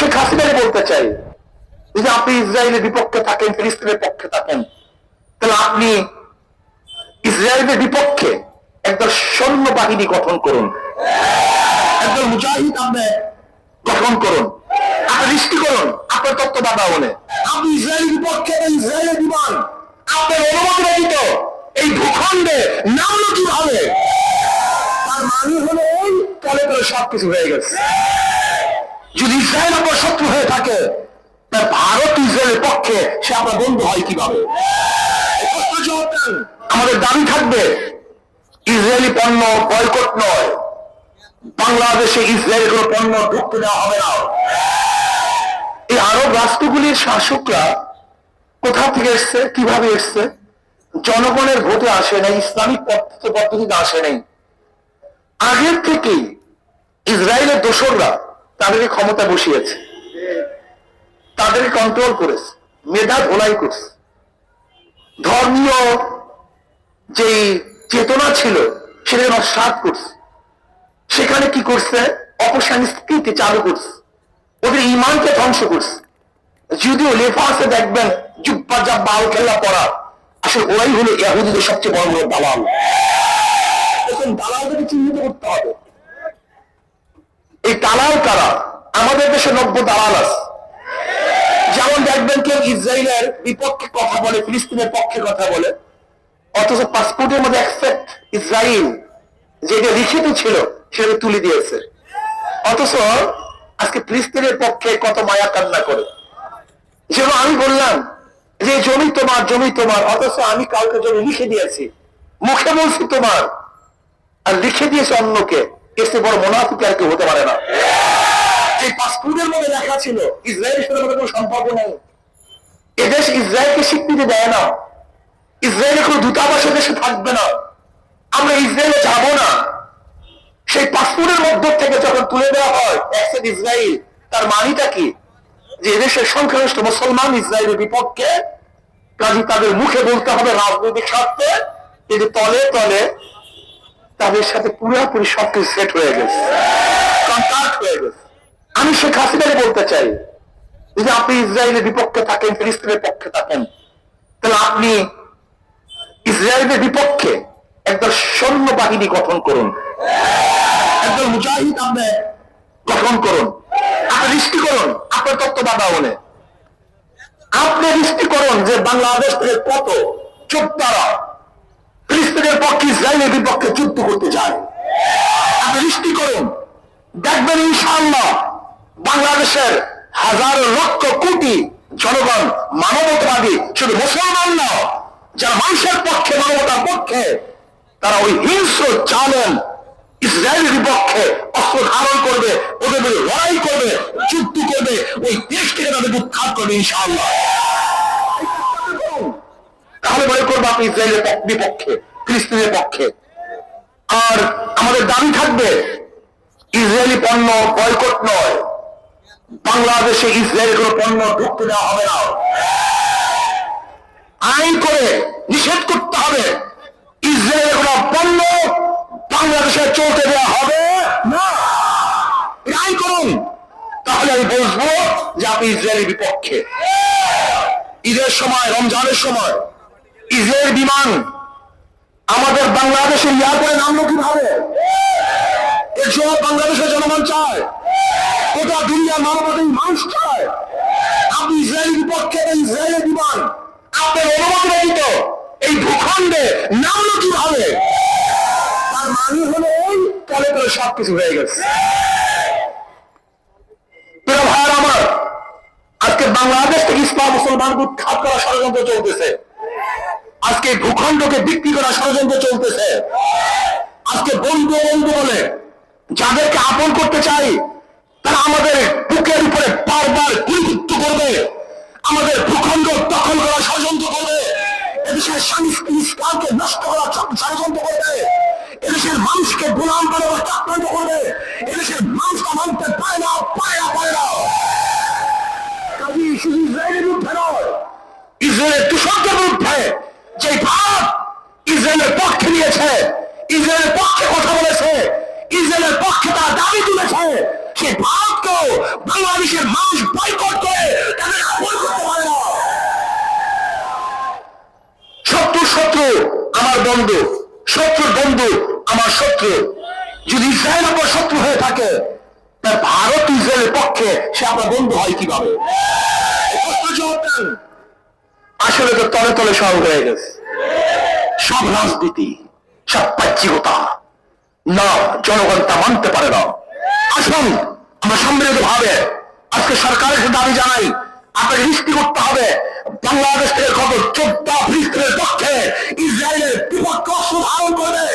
শেখ হাসিনাকে বলতে চাই যদি আপনি ইসরায়েলের বিপক্ষে থাকেন, ফিলিস্তিনের পক্ষে থাকেন। তাহলে আপনি ইসরায়েলের বিপক্ষে একটা সৈন্য বাহিনী গঠন করুন। একজন মুজাহিদ আপনি গঠন করুন। আপনি সৃষ্টি করুন আপনার তত্ত্বাবধানে। আপনি ইসরায়েলের বিপক্ষে ইসরায়েলের বিমান। আপনার অনুমতি ব্যতীত এই ভূখণ্ডে নামলো কীভাবে? তার মানে হলো এই তলে তলে সবকিছু হয়ে গেছে। যদি ইসরায়েল আপনার শত্রু হয়ে থাকে তার ভারত ইসরায়েলের পক্ষে সে আপনার বন্ধু হয় কীভাবে। আমাদের দাবি থাকবে, ইসরায়েলি পণ্য বয়কট নয়। বাংলাদেশে ইসরায়েলের কোনো পণ্য ঢুকতে দেওয়া হবে না। এই আরব রাষ্ট্রগুলির শাসকরা কোথা থেকে এসছে, কীভাবে এসছে? জনগণের ভোটে আসে নাই, ইসলামিক পদ্ধতি পদ্ধতিতে আসে নাই। আগের থেকেই ইসরায়েলের দোসররা তাদেরকে ক্ষমতা বসিয়েছে। তাদেরকে কন্ট্রোল করেছে। মেধা ধোলাই করছে। ধর্মীয় যেই চেতনা ছিল সেটা নস্বাত করছে। সেখানে কি করছে? অপসংস্কৃতি চালু করছে। ওদের ইমানকে ধ্বংস করছে। যদিও লেখা আছে দেখবেন, জুব্বা জাব্বা আল খেলা পড়া আসলে ওরাই হলো ইয়াহুদিদের সবচেয়ে বড় বড় দালাল। দালালদেরকে চিহ্নিত করতে হবে। এই দালাল কারা? আমাদের দেশে নব্য দালাল আছে। যেমন দেখবেন কেউ ইসরায়েলের বিপক্ষে কথা বলে, ফিলিস্তিনের পক্ষে কথা বলে, অথচ পাসপোর্টের মধ্যে অ্যাকসেপ্ট ইসরায়েল যেটা লিখিত ছিল, সেটা তুলে দিয়েছে। অথচ আজকে ফিলিস্তিনের পক্ষে কত মায়া কান্না করে। যেমন আমি বললাম যে জমি তোমার জমি তোমার, অথচ আমি কাউকে জমি লিখে দিয়েছি। মুখে বলছি তোমার, আর লিখে দিয়েছে অন্যকে। চেয়ে বড় মোনাফিক আর কেউ হতে পারে না। এই পাসপোর্টের মধ্যে লেখা ছিল ইসরায়েলের সাথে আমাদের কোনো সম্পর্ক নেই। এদেশ ইসরায়েলকে স্বীকৃতি দেয় না। ইসরায়েলের কোনো দূতাবাস দেশে থাকবে না। আমরা ইসরায়েলে যাব না। সেই পাসপোর্টের মধ্য থেকে যখন তুলে দেওয়া হয় অ্যাকসেপ্ট ইসরায়েল তার মানিটা কি? যে এদেশের সংখ্যাগরিষ্ঠ মুসলমান ইসরায়েলের বিপক্ষে কাজী তাদের মুখে বলতে হবে রাজনৈতিক স্বার্থে কিন্তু তলে তলে তাদের সাথে পুরোপুরি সবকিছু সেট হয়ে গেছে। কন্ট্যাক্ট হয়ে গেছে। আমি শেখ হাসিনাকে বলতে চাই, যদি আপনি ইসরায়েলের বিপক্ষে থাকেন, ফিলিস্তিনের পক্ষে থাকেন, তাহলে আপনি ইসরায়েলের বিপক্ষে একটা সৈন্য বাহিনী গঠন করুন। একজন মুজাহিদ আপনি গঠন করুন। আপনি সৃষ্টি করুন, আপনার তত্ত্বাবধানে। আপনি সৃষ্টি করুন যে বাংলাদেশ থেকে কত যোদ্ধারা ফিলিস্তিনের পক্ষে ইসরায়েলের বিপক্ষে যুদ্ধ করতে চায়। আপনি সৃষ্টি করুন, দেখবেন ইনশাআল্লাহ বাংলাদেশের হাজার লক্ষ কোটি জনগণ মানবতাবাদী, শুধু মুসলমান না, যারা মানুষের পক্ষে, মানবতার পক্ষে, তারা ওই হিংস্র চালেন ইসরায়েলের বিপক্ষে অস্ত্র ধারণ করবে, ওদের লড়াই করবে, যুদ্ধ করবে, ওই দেশ থেকে তাদের উৎখাত করবে ইনশাআল্লাহ। তাহলে মনে করব আপনি ইসরায়েলের বিপক্ষে। ফিলিস্তিনের পক্ষে। আর আমাদের দাবি থাকবে, ইসরায়েলি পণ্য বয়কট নয়। বাংলাদেশে ইসরায়েলের কোনো পণ্য ঢুকতে দেওয়া হবে না। আইন করে নিষেধ করতে হবে, ইসরায়েলের কোনো পণ্য বাংলাদেশে চলতে দেওয়া হবে না। আইন করুন। তাহলে আমি বলব যে আপনি ইসরায়েলের বিপক্ষে। ঈদের সময়, রমজানের সময় ইসরায়েল বিমান আমাদের বাংলাদেশের এয়ারপোর্টে নামলো কীভাবে? জবাব বাংলাদেশের জনগণ চায়। গোটা দুনিয়ার মানবতাই মানুষ চায়। আপনি ইসরায়েলের বিপক্ষে ইসরায়েলের বিমান। আপনার অনুমতি ব্যতীত এই ভূখণ্ডে নামলো কীভাবে? তার মানে হলো এই তলে তলে সবকিছু হয়ে গেছে। আমার, আজকে বাংলাদেশ থেকে ইসলাম মুসলমান উৎখাত করা ষড়যন্ত্র চলতেছে। আজকে ভূখণ্ডকে বিক্রি করা ষড়যন্ত্র চলতেছে। আজকে বন্ধু বন্ধু বলে, যাদেরকে আপন করতে চাই, তারা আমাদের বুকের উপরে বারবার গুলিবিদ্ধ করবে। আমাদের ভূখণ্ড দখল করা ষড়যন্ত্র করবে। এদেশের নষ্ট করা ষড়যন্ত্র করবে। এদেশের মানুষকে গোলাম করে আক্রান্ত করবে। এদেশের মানতে না পায় না পায় না। কাজী শুধু ইসরায়েলের ইসরায়েলের আমার বন্ধু, শত্রুর বন্ধু, আমার শত্রু। যদি ইসরায়েল আমার শত্রু হয়ে থাকে, তার ভারত ইসরায়েলের পক্ষে সে আমার বন্ধু হয় কীভাবে? আসলে তো তলে তলে সব হয়ে গেছে। সব রাজনীতি, সব পাচ্ছিকতা না, জনগণ তা মানতে পারে না। আসুন, আমরা সম্মিলিত ভাবে আজকে সরকারের সাথে দাবি জানাই, আপনাকে নিশ্চিত করতে হবে। বাংলাদেশ থেকে কত চোদ্দ ফিলিস্তিনের পক্ষে ইসরায়েলের বিপক্ষে অস্ত্র ধারণ করবে